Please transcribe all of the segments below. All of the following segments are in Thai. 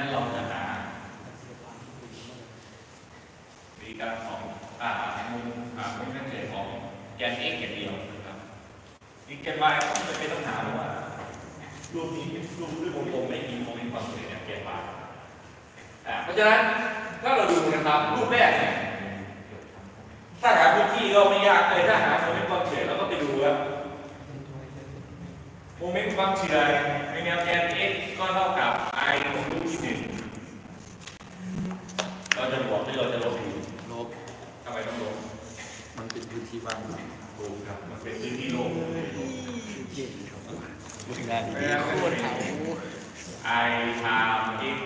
นั้นเราจะหาวีกำลังสองอ่ามุมอ่ามุมนั่นเฉยของแกน x อย่างเดียวนะครับอีกแกน y ก็ไม่เป็นต้องหาเพราะว่ารูปนี้รูปด้วยวงกลมไม่มีโมเมนต์ความเฉยเนี่ยแกน y อ่าเพราะฉะนั้นถ้าเราดูนะครับรูปแรกเนี่ยถ้าหาพื้นที่ก็ไม่ยากเลยถ้าหาโมเมนต์ความเฉยเราก็ไปดูว่าโมเมนต์ความเฉื่อยในแนวแกน x ก็เท่ากับ i ลบรูทที่หนึ่งเรา จะบวกหรือเราจะลบดีลบทำไมต้องลบมันเป็นพื้นที่ว่างถูกครับ มันเป็นพื้นที่โล่งรู้สึกได้ดีโคตรไอ time x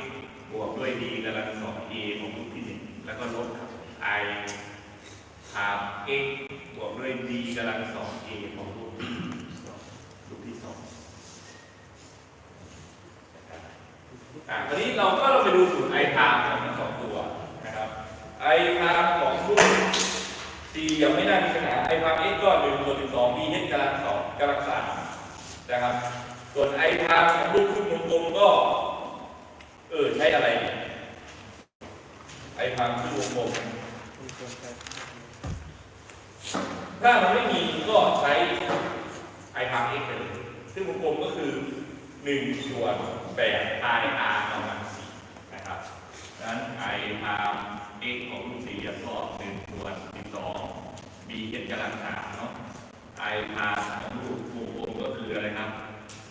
บวกด้วย d กำลังสอง a ของรูทที่หนึ่งแล้วก็ลบครับ i time x บวกด้วย d กำลังสอง a ของรูทที่สองรูทที่สองอะตอนนี้เราก็เราไปดูสูตรไอทามของทั้งสองตัวนะครับไอทามของรุ่น C ยังไม่น่ามีปัญหาไอทาม x ก็หนึ่งส่วนหนึ่งสอง b h กำลังสองกำลังสาม นะครับ ส่วนไอทามของรุ่นขึ้นวงกลมก็เออใช้อะไร ไอทางขึ้นวงกลมถ้ามันไม่มีก็ใช้ไอทาม x ไปเลยซึ่งวงกลมก็คือหนึ่งส่วนแปด i r ออกมานะครับดังนั้น i ทาม x ของรูปสี่เหลี่ยมก็หนึ่งส่วนสิบสอง b เห็นกำลังสามเนาะ i ทามของรูปวงกลมก็คืออะไรครับ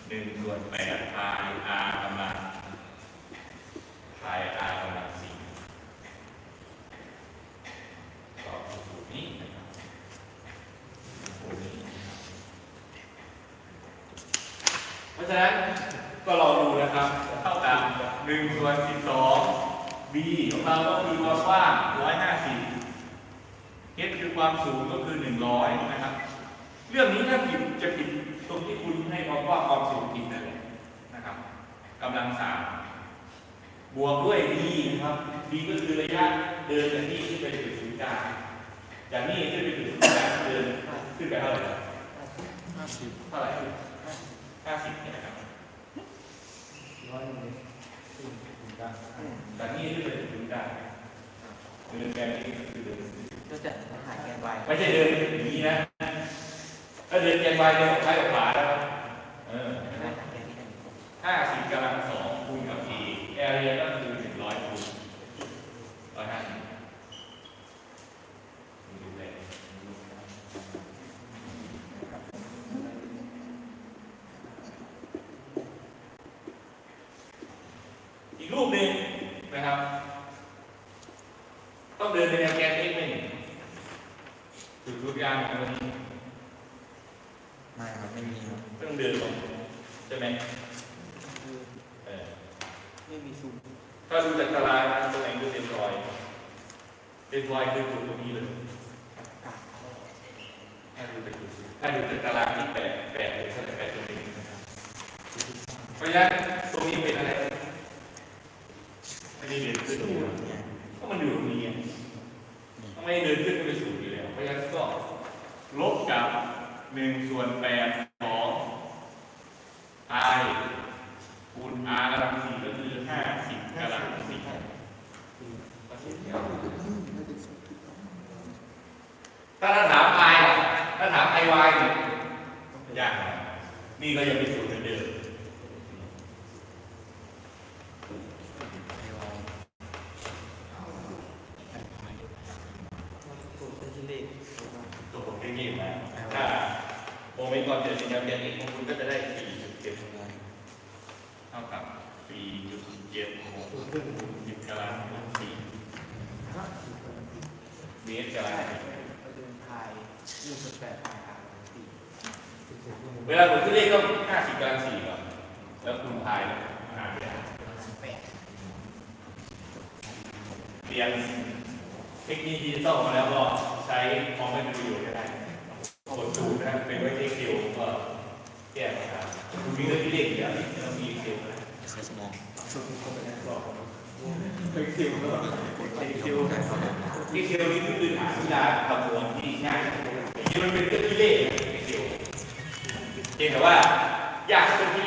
หนึ่งส่วนแปด i r กำลัง i r กำลังสี่ก็คือสูตรนี้นะครับสูตรนี้นะครับ เพ ราะฉะนั้นก็ลองดูนะครับเท่ากับ1ส่วน12 b ของเราก็คือความกว้าง150 h คือความสูงก็คือ 100 นะครับ เรื่องนี้ถ้าผิดจะผิดตรงที่คุณให้ความกว้างความสูงผิดนั่นแหละนะครับกำลังสามบวกด้วย d นะครับ d ก็คือระยะเดินจากนี่ขึ้นไปถึงศูนย์กลางจากนี่ขึ้นไปถึงศูนย์กลางเดินขึ้นไปเท่าไหร่ครับห้าสิบเท่าไหร่ ห้าสิบเนี่ยนะครับร้อยหนึ่งถึงกลางจากนี้ขึ้นไปถึงกลางเดินแกนนี้ก็คือเดินก็จะหาแกน y ไม่ใช่เดินอย่างนี้นะถ้าเดินแกนวายเดินซ้ายกับขวาแล้วเออได้หาแกนที่ไหนห้าสิบกำลังสองคูณกับ a แอเรียก็คือหนึ่งร้อยคูณร้อยห้าสิบดูแล อีกรูปหนึ่งนะครับ ต้องเดินในแนวแกน x หนึ่งจุดรูปยางของมันนี้ไม่ครับไม่มีครับไม่ต้องเดินหรอกใช่ไหมเออไม่มีซูมถ้าดูจากตารางนะตรงไหนคือเต็มรอยเต็มรอยคือจุดตรงนี้เลยถ้าดูจากจุดถ้าดูจากตารางที่แปดแปดเลยถ้าจะแปดตรงนี้นะครับเพราะฉะนั้นตรงนี้เป็นอะไรไม่ได้เดินขึ้นอยู่ก็มันอยู่ตรงนี้ไงทำ ไม่เดินขึ้นไปสู่อยู่แล้ว เพราะฉะนั้นก็ลบกับหนึ่งส่วนแปดสอง i คูณ r กำลังสี่ก็คือห้าสิบกำลังสี่ถ้าถ้าถาม i ถ้าถาม i y เนี่ยากหน่อยนี่ก็ยังเป็นสูตรเดิมซูมเป็นชิ้นเล็ก นี่นะ ถ้าโมเมนต์ก่อนเดินเป็นแนวแกนอีกของคุณก็จะได้สี่จุดเจ็ดเท่ากับสี่จุดเจ็ดหกสิบกำลังสี่เมตรกำลังสี่เราเดินพายหนึ่งจุดแปดพายอาร์สี่เวลาผมขึ้นเลขก็ห้าสิบกลังสี่ก่อนแล้วคูณพายนะหารไปแปดเรียนเทคนิคดิจิตอลมาแล้วก็ใช้คอมเป็นประโยชน์ก็ได้ ดสูตรนะเป็นไว้เช็คคิวก็แก้ปัญหาคุณมีเรื่องที่เด็กเดียวนี่เรามีคิวนะใช้สมองเป็นะนำไปคิวก็เป็นคิวที่คิวนี่คือหาวิชาคำนวณที่ง่ายที่มันเป็นเรื่องที่เลขเป็นคิวเพียงแต่ว่ายากเป็นที่